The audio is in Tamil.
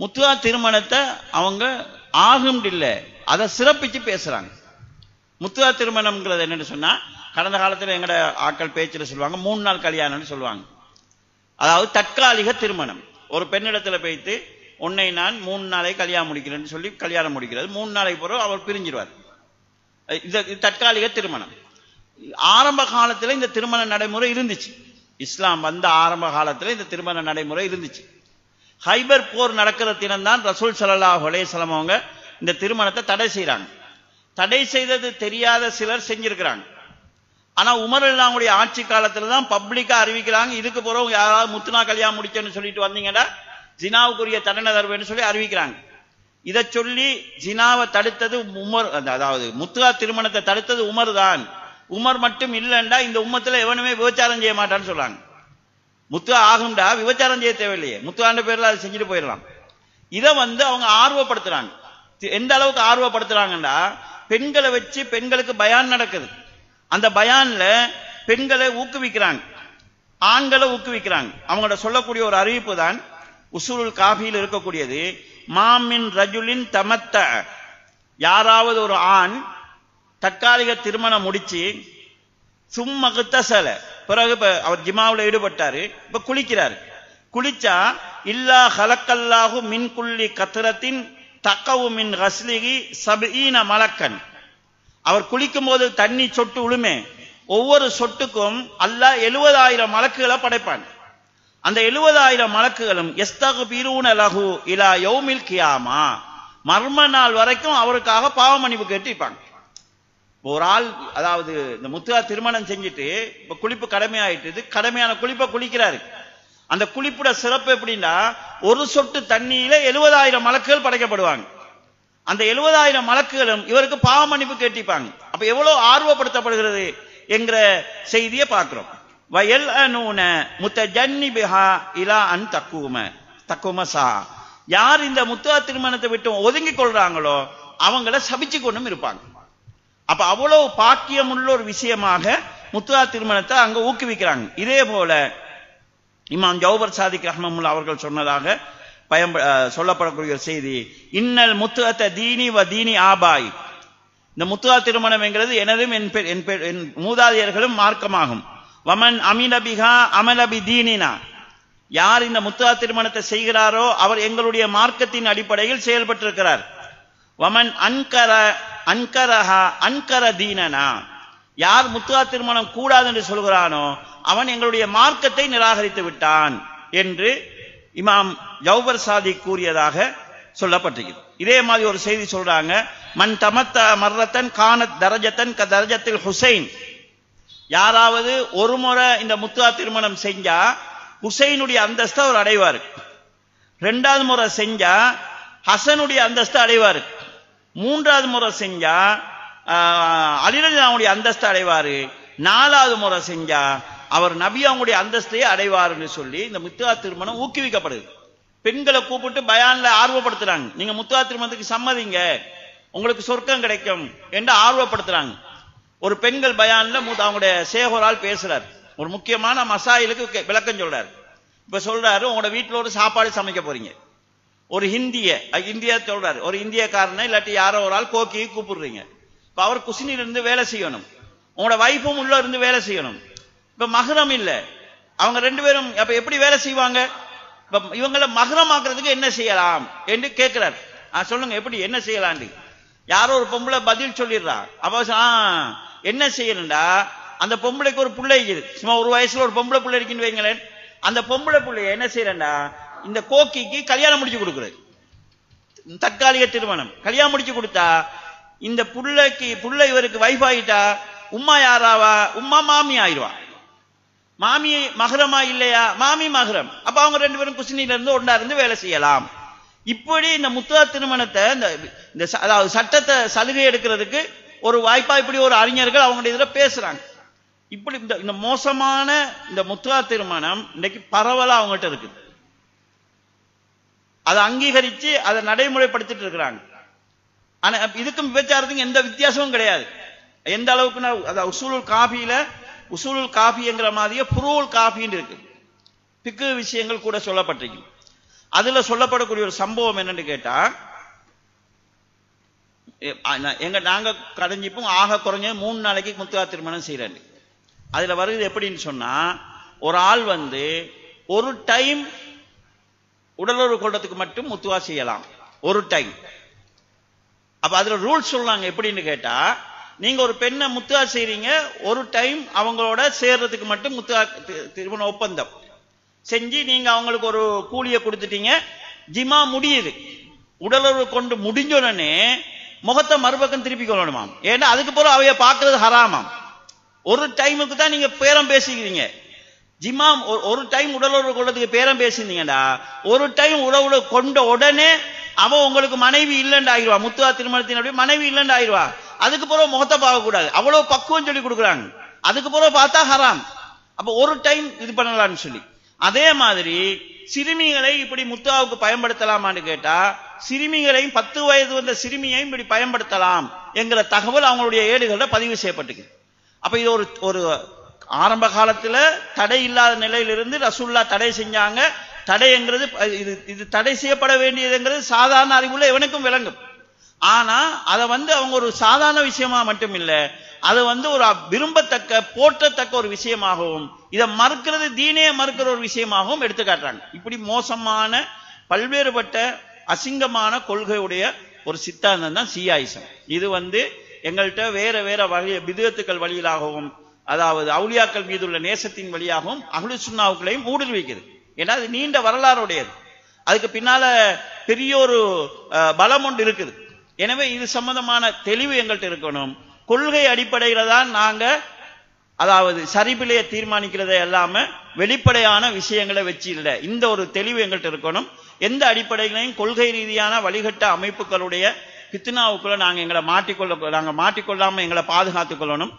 முத்துவா திருமணத்தை அவங்க ஆகும் இல்லை. அதை சிறப்பிச்சு பேசுறாங்க. முத்துவா திருமணம்ங்கிறது என்னன்னு சொன்னா கடந்த காலத்துல எங்கட ஆட்கள் பேச்சுல சொல்லுவாங்க மூணு நாள் கல்யாணம்னு சொல்லுவாங்க. அதாவது தற்காலிக திருமணம். ஒரு பெண்ணிடத்துல போயிட்டு உன்னை நான் மூணு நாளை கல்யாணம் முடிக்கிறேன்னு சொல்லி கல்யாணம் முடிக்கிறது. மூணு நாளைக்கு பிறகு அவர் பிரிஞ்சிருவார். இது இது தற்காலிக திருமணம். ஆரம்ப காலத்துல இந்த திருமண நடைமுறை இருந்துச்சு. இஸ்லாம் வந்த ஆரம்ப காலத்துல இந்த திருமண நடைமுறை இருந்துச்சு. ஹைபர் போர் நடக்கிற தினம்தான் ரசூல் ஸல்லல்லாஹு அலைஹி அவங்க இந்த திருமணத்தை தடை செய்கிறாங்க தடை செய்தது தெரியாத சிலர் செஞ்சிருக்கிறாங்க. ஆனா உமர் அல்லாவுடைய ஆட்சி காலத்துல தான் பப்ளிக்கா அறிவிக்கிறாங்க இதுக்கு பிறகு யாராவது முத்துனா கல்யாணம் முடிச்சேன்னு சொல்லிட்டு வந்தீங்கன்னா ஜினாவுக்குரிய தண்டனை தருவேன்னு சொல்லி அறிவிக்கிறாங்க. இதை சொல்லி ஜினாவை தடுத்தது உமர் அந்த- அதாவது முத்துகா திருமணத்தை தடுத்தது உமர் தான் உமர் மட்டும் இல்லைண்டா இந்த உம்மத்துல எவனுமே விபச்சாரம் செய்ய மாட்டான்னு சொல்றாங்க. முத்து ஆகும்டா விபச்சாரம் செய்ய தேவையில்லையே. முத்துவாண்ட பேர்ல அதை செஞ்சுட்டு போயிடலாம். இதை வந்து அவங்க ஆர்வப்படுத்துறாங்க. எந்த அளவுக்கு ஆர்வப்படுத்துறாங்கன்னா பெண்களை வச்சு பெண்களுக்கு பயான் நடக்குது. அந்த பயான்ல பெண்களை ஊக்குவிக்கிறாங்க. ஆண்களை ஊக்குவிக்கிறாங்க. அவங்களோட சொல்லக்கூடிய ஒரு அறிவிப்பு தான் உசூலுல் காஃபியில் இருக்கக்கூடியது மாமின் ரஜுலின் தமத்த. யாராவது ஒரு ஆண் தற்காலிக திருமணம் முடிச்சு சும்மகுத்தசல பிறகு இப்ப அவர் ஜிமாவில் ஈடுபட்டாரு. இப்ப குளிக்கிறாரு. குளிச்சா இல்லா ஹலக்கல்லாஹு மின் குள்ளி கத்திரத்தின் தக்கவு மின் ஹஸ்லிகி சபீன மலக்கன். அவர் குளிக்கும் போது தண்ணி சொட்டு உளுமே. ஒவ்வொரு சொட்டுக்கும் அல்லாஹ் எழுபதாயிரம் மலக்குகளை படைப்பான். அந்த எழுபதாயிரம் மலக்குகளும் எஸ்தகு பீரூன லகு இலா யோமில் கியாமா. மர்ம நாள் வரைக்கும் அவருக்காக பாவ மன்னிப்பு கேட்டு இருப்பாங்க ஒரு ஆள் அதாவது இந்த முத்துகா திருமணம் செஞ்சுட்டு இப்ப குளிப்பு கடமையாயிட்டுது கடமையான குளிப்பை குளிக்கிறாரு. அந்த குளிப்புட சிறப்பு எப்படின்னா ஒரு சொட்டு தண்ணியில எழுபதாயிரம் மலக்குகள் படைக்கப்படுவாங்க. அந்த எழுபதாயிரம் மலக்குகளும் இவருக்கு பாவ மன்னிப்பு கேட்டிப்பாங்க. அப்ப எவ்வளவு ஆர்வப்படுத்தப்படுகிறது என்கிற செய்தியை பார்க்கிறோம். வயல் அனூன முத்த ஜன்னி பிஹா இலா அன் தக்கும. தக்குமசா யார் இந்த முத்துவா திருமணத்தை விட்டு ஒதுங்கி கொள்றாங்களோ அவங்கள சபிச்சு கொண்டும் இருப்பாங்க. அப்ப அவ்வளவு பாக்கியமுள்ள ஒரு விஷயமாக முத்துவா திருமணத்தை அங்க ஊக்குவிக்கிறாங்க. இதே போல இமாம் ஜௌபர் சாதிக் ரஹ்மமுல்லா அவர்கள் சொன்னதாக பயன்ப சொல்லப்படக்கூடிய ஒரு செய்தி. இன்னல் முத்துவத்த தீனி வ தீனி ஆபாய். இந்த முத்துவா திருமணம் என்கிறது எனதும் என் பெ- என் பெ- என் மூதாதையர்களும் மார்க்கமாகும். வமன் அமினபிகா அமலபி தீனினா. யார் இந்த முத்துவா திருமணத்தை செய்கிறாரோ அவர் எங்களுடைய மார்க்கத்தின் அடிப்படையில் செயல்பட்டிருக்கிறார். வமன் அன்கர அன்கரஹா அன்கர தீனனா. யார் முத்துவா திருமணம் கூடாது என்று சொல்கிறானோ அவன் எங்களுடைய மார்க்கத்தை நிராகரித்து விட்டான் என்று இமாம் ஜவுபர் சாதி கூறியதாக சொல்லப்பட்டிருக்கிறது. இதே மாதிரி ஒரு செய்தி சொல்றாங்க மண் தமத்த மர்ரத்தன் கானத் தரஜத்தன் க தரஜத்தில் ஹுசைன். யாராவது ஒரு முறை இந்த முத்துவா திருமணம் செஞ்சா ஹுசைனுடைய அந்தஸ்தை அவர் அடைவார். ரெண்டாவது முறை செஞ்சா ஹசனுடைய அந்தஸ்தை அடைவார். மூன்றாவது முறை செஞ்சா அலிரஜாவுடைய அந்தஸ்தை அடைவாரு. நாலாவது முறை செஞ்சா அவர் நபி அவங்களுடைய அந்தஸ்தையே அடைவாருன்னு சொல்லி இந்த முத்துவா திருமணம் ஊக்குவிக்கப்படுது. பெண்களை கூப்பிட்டு பயான்ல ஆர்வப்படுத்துறாங்க. நீங்க முத்துவா திருமணத்துக்கு சம்மதிங்க. உங்களுக்கு சொர்க்கம் கிடைக்கும் என்று ஆர்வப்படுத்துறாங்க. ஒரு பெண்கள் பயான்ல மூத்த- அவங்களுடைய சேகோரால் பேசுறார். ஒரு முக்கியமான மசாயிலுக்கு விளக்கம் சொல்றாரு. இப்ப சொல்றாரு உங்களோட வீட்டுல ஒரு சாப்பாடு சமைக்க போறீங்க. ஒரு ஹிந்திய இந்தியா சொல்றாரு. ஒரு இந்தியக்காரனை இல்லாட்டி யாரோ ஒரு ஆள் கோக்கியை கூப்பிடுறீங்க. இப்ப அவர் குசினில இருந்து வேலை செய்யணும். உங்களோட வைஃபும் உள்ள இருந்து வேலை செய்யணும். இப்ப மகரம் இல்ல. அவங்க ரெண்டு பேரும் அப்ப எப்படி வேலை செய்வாங்க? இப்ப இவங்கள மகரமாக்குறதுக்கு என்ன செய்யலாம் என்று கேட்கிறார் ஆ, சொல்லுங்க எப்படி என்ன செய்யலாம்னு. யாரோ ஒரு பொம்பளை பதில் சொல்லிடுறா. அப்ப ஆ, என்ன செய்யணும்டா? அந்த பொம்பளைக்கு ஒரு பிள்ளை சும்மா ஒரு வயசுல ஒரு பொம்பளை பிள்ளை இருக்குன்னு வைங்களேன். அந்த பொம்பளை பிள்ளைய என்ன செய்யறேன்டா? இந்த கோக்கிக்கு கல்யாணம் முடிச்சு கொடுக்குறது. தற்காலிக திருமணம். கல்யாணம் முடிச்சு கொடுத்தா இந்த புள்ளைக்கு புள்ள இவருக்கு வைஃப் ஆகிட்டா உம்மா யாராவா? உம்மா மாமி ஆயிடுவா மாமி மகரமா இல்லையா? மாமி மகரம். அப்ப அவங்க ரெண்டு பேரும் குசினில இருந்து ஒன்றா இருந்து வேலை செய்யலாம். இப்படி இந்த முத்துவா திருமணத்தை இந்த இந்த ச- அதாவது சட்டத்தை சலுகை எடுக்கிறதுக்கு ஒரு வாய்ப்பா இப்படி ஒரு அறிஞர்கள் அவங்களுடைய இதில் பேசுறாங்க. இப்படி இந்த இந்த மோசமான இந்த முத்துவா திருமணம் இன்னைக்கு பரவலா அவங்ககிட்ட இருக்குது. அதை அங்கீகரிச்சு அதை நடைமுறைப்படுத்திட்டு இருக்கிறாங்க. ஆனா இதுக்கும் விபச்சாரத்துக்கும் எந்த வித்தியாசமும் கிடையாது. எந்த அளவுக்குன்னா அதாவது உசூலுல் காஃபியில உசூலுல் காஃபிங்கிற மாதிரியே புரூல் காஃபின்னு இருக்கு. பிக்கு விஷயங்கள் கூட சொல்லப்பட்டிருக்கு. அதுல சொல்லப்படக்கூடிய ஒரு சம்பவம் என்னன்னு கேட்டா எங்க நாங்க கடைஞ்சிப்போம் ஆக குறைஞ்ச மூணு நாளைக்கு முத்துகா திருமணம் செய்யறேன் அதுல வருது எப்படின்னு சொன்னா ஒரு ஆள் வந்து ஒரு டைம் உடலுறவு கொள்றதுக்கு மட்டும் முத்துவா செய்யலாம். ஒரு டைம் அப்ப அதுல ரூல்ஸ் சொல்றாங்க எப்படின்னு கேட்டா நீங்க ஒரு பெண்ணை முத்துவா செய்றீங்க ஒரு டைம் அவங்களோட சேர்றதுக்கு மட்டும் முத்துவா திருமண ஒப்பந்தம். செஞ்சு நீங்க அவங்களுக்கு ஒரு கூலியை கொடுத்துட்டீங்க ஜிமா முடியுது. உடலுறவு கொண்டு முடிஞ்ச உடனே முகத்தை மறுபக்கம் திருப்பி கொள்ளணுமாம். ஏன்னா அதுக்கு பிறகு அவைய பார்க்கறது ஹராமாம். ஒரு டைமுக்கு தான் நீங்க பேரம் பேசிக்கிறீங்க. ஜிமாம் ஒரு- ஒரு டைம் உடலுறவு கொள்றதுக்கு பேரம் பேசியிருந்தீங்கடா. ஒரு டைம் உடவுல கொண்ட உடனே அவ உங்களுக்கு மனைவி இல்லைன்னு ஆயிடுவா. முத்துவா திருமணத்தின் மனைவி இல்லைன்னு ஆயிடுவா. அதுக்கு பிறகு முகத்தை பார்க்கக்கூடாது. அவ்வளவு பக்குவம் சொல்லி கொடுக்குறாங்க. அதுக்கு பிறகு பார்த்தா ஹராம். அப்ப ஒரு டைம் இது பண்ணலாம்னு சொல்லி. அதே மாதிரி சிறுமிகளை இப்படி முத்தாவுக்கு பயன்படுத்தலாமான்னு கேட்டா சிறுமிகளையும் பத்து வயது வந்த சிறுமியையும் இப்படி பயன்படுத்தலாம் என்கிற தகவல் அவங்களுடைய ஏடுகளில் பதிவு செய்யப்பட்டிருக்கு. அப்ப இது ஒரு ஒரு ஆரம்ப காலத்தில் தடை இல்லாத நிலையிலிருந்து ரசூல்லா தடை செஞ்சாங்க. தடைங்கிறது இது இது தடை செய்யப்பட வேண்டியதுங்கிறது சாதாரண அறிவுள்ள எவனுக்கும் விளங்கும். ஆனால் அதை வந்து அவங்க ஒரு சாதாரண விஷயமா மட்டும் இல்லை அது வந்து ஒரு விரும்பத்தக்க போற்றத்தக்க ஒரு விஷயமாகவும் இதை மறுக்கிறது தீனே மறுக்கிற ஒரு விஷயமாகவும் எடுத்துக்காட்டுறாங்க. இப்படி மோசமான பல்வேறுபட்ட அசிங்கமான கொள்கையுடைய ஒரு சித்தாந்தம் தான் சியாயிசம் இது வந்து எங்கள்கிட்ட வேற வேற வகை விதத்துக்கள் வழியிலாகவும் அதாவது அவுலியாக்கள் மீதுள்ள நேசத்தின் வழியாகவும் அகலு சுண்ணாவுக்களையும் ஊடுருவிக்குது ஏன்னா அது நீண்ட வரலாறுடையது. அதுக்கு பின்னால பெரிய ஒரு பலம் ஒன்று இருக்குது. எனவே இது சம்பந்தமான தெளிவு எங்கள்கிட்ட இருக்கணும். கொள்கை அடிப்படையில் தான் நாங்க அதாவது சரிபிலையை தீர்மானிக்கிறதை எல்லாம வெளிப்படையான விஷயங்களை வச்சு இல்லை. இந்த ஒரு தெளிவு எங்கள்கிட்ட இருக்கணும். எந்த அடிப்படையிலையும் கொள்கை ரீதியான வழிகட்ட அமைப்புகளுடைய பித்னாவுக்குள்ள நாங்கள் எங்களை மாட்டிக்கொள்ள நாங்கள் மாட்டிக்கொள்ளாமல் எங்களை பாதுகாத்துக் கொள்ளணும்.